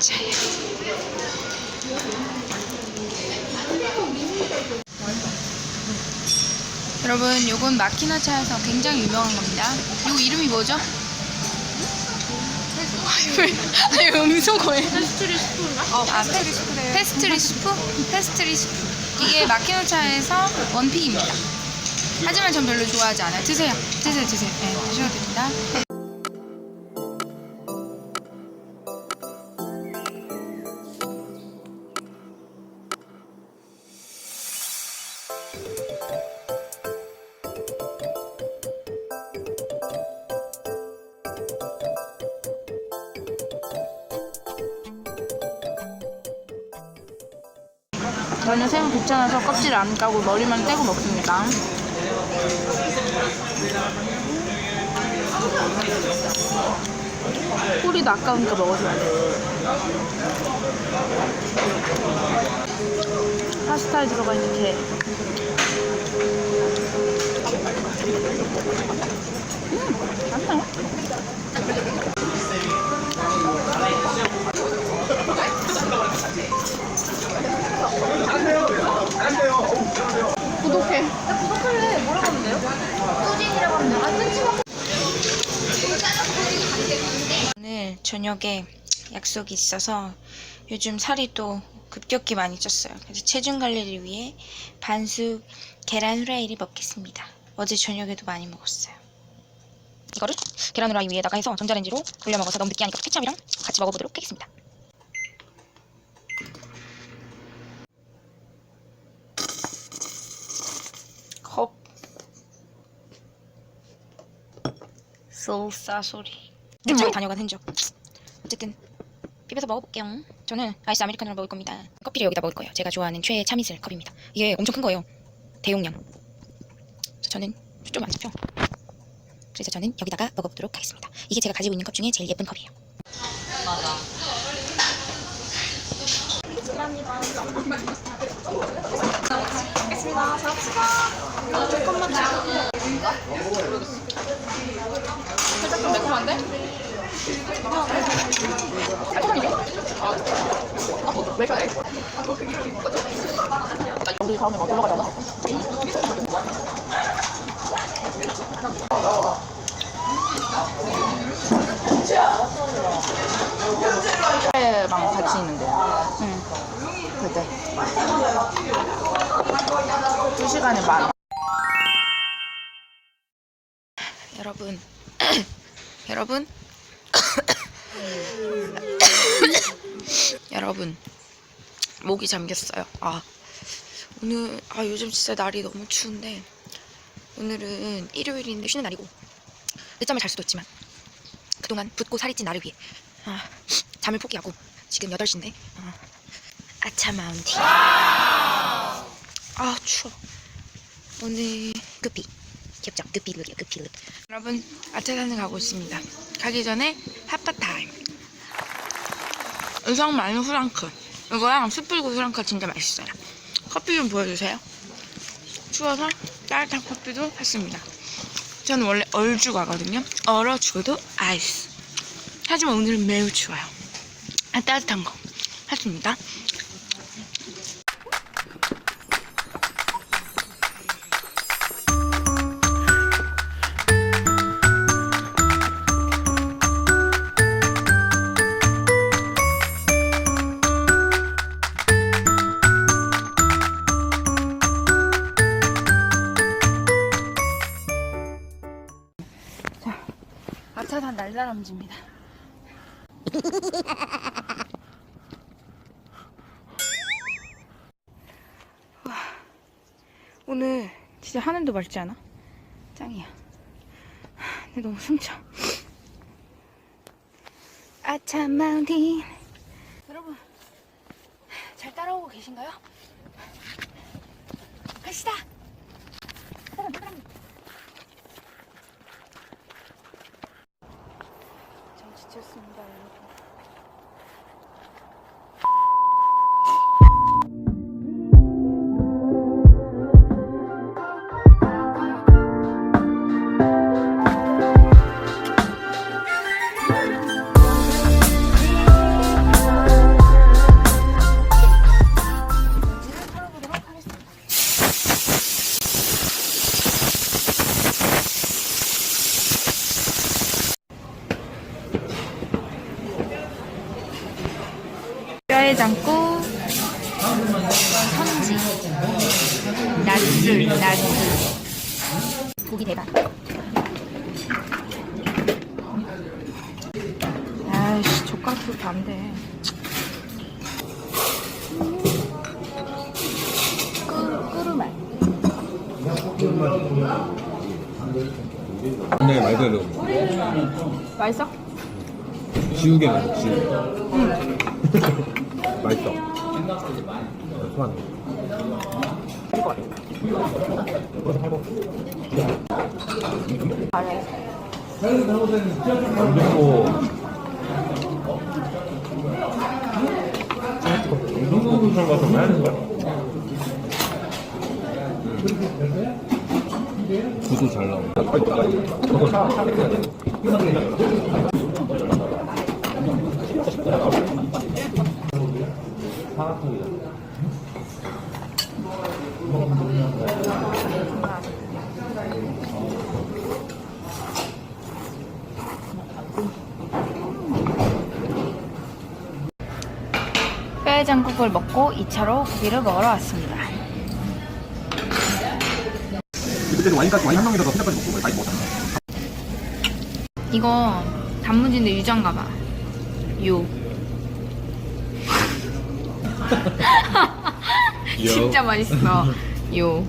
차야. 여러분, 요건 마키나 차에서 굉장히 유명한 겁니다. 이거 이름이 뭐죠? 아니, 음소 거예요. 페스트리 스프인가? 아, 페스트리 스프? 페스트리 스프? 페스트리 스프. 이게 마키노 차에서 원픽입니다. 하지만 전 별로 좋아하지 않아요. 드세요. 드세요, 드세요. 네, 드셔도 됩니다. 저는 새우 귀찮아서 껍질 안 까고 머리만 떼고 먹습니다. 꼬리도 아까우니까 먹어줘야 돼. 파스타에 들어가 있는 게. 저녁에 약속이 있어서 요즘 살이 또 급격히 많이 쪘어요. 그래서 체중 관리를 위해 반숙 계란 후라이를 먹겠습니다. 어제 저녁에도 많이 먹었어요. 이거를 계란 후라이 위에다가 해서 전자레인지로 돌려 먹어서 너무 느끼하니까 케찹이랑 같이 먹어보도록 하겠습니다. 컵 쏠싸 소리 저기 다녀간 흔적 어쨌든 비벼서 먹어볼게요 저는 아이스 아메리카노를 먹을 겁니다 커피를 여기다 먹을 거예요 제가 좋아하는 최애 참이슬 컵입니다 이게 엄청 큰 거예요 대용량 저는 좀안 작죠 그래서 저는 여기다가 먹어보도록 하겠습니다 이게 제가 가지고 있는 컵 중에 제일 예쁜 컵이에요 알겠습니다. 잡시다. 조금만 더. 살짝 좀 매콤한데? 왜 그래? 우리 다음에 뭐 놀러 가자고? 랑 같이 있는데. 응. 그때. 두 시간에 만. 여러분 여러분 여러분 목이 잠겼어요. 아 오늘 아 요즘 진짜 날이 너무 추운데 오늘은 일요일인데 쉬는 날이고 늦잠을 잘 수도 있지만 그동안 붓고 살이 찐 나를 위해 아, 잠을 포기하고 지금 8시인데 아, 아차 마운틴. 아 추워. 오늘 급히 귀엽죠? 급히 룩이요 급히. 룩 여러분 아차산을 가고 있습니다 가기 전에 핫바타임 의성 마늘 후랑크. 이거랑 숯불고 후랑크 진짜 맛있어요. 커피 좀 보여주세요. 추워서 따뜻한 커피도 샀습니다. 저는 원래 얼주 가거든요. 얼어 죽어도 아이스. 하지만 오늘은 매우 추워요. 아, 따뜻한 거. 샀습니다 날다람쥐입니다. 와, 오늘 진짜 하늘도 맑지 않아? 짱이야. 근데 너무 숨차. 아차 마운틴. 여러분, 잘 따라오고 계신가요? 갑시다. 전 지쳤습니다, 여러분. 뼈해장국 선지 나스 나스 고기 대박. 아이씨 젓가락 그렇게 안돼. 끄르맛 굉장히 말 그대로 맛있어? 지우개 맛 지우개 맛있어 소환해 그리고 이동국 가서 뭐 하는 거야? 구도 잘 나온다. 뼈해장국을 먹고 2차로 고기를 먹으러 왔습니다 그때도 와인까지 와인 한 병이라도 혼자까지 먹고 많이 먹었잖아. 이거 단무지인데 유자인가 봐. 요. 진짜 맛있어. 요.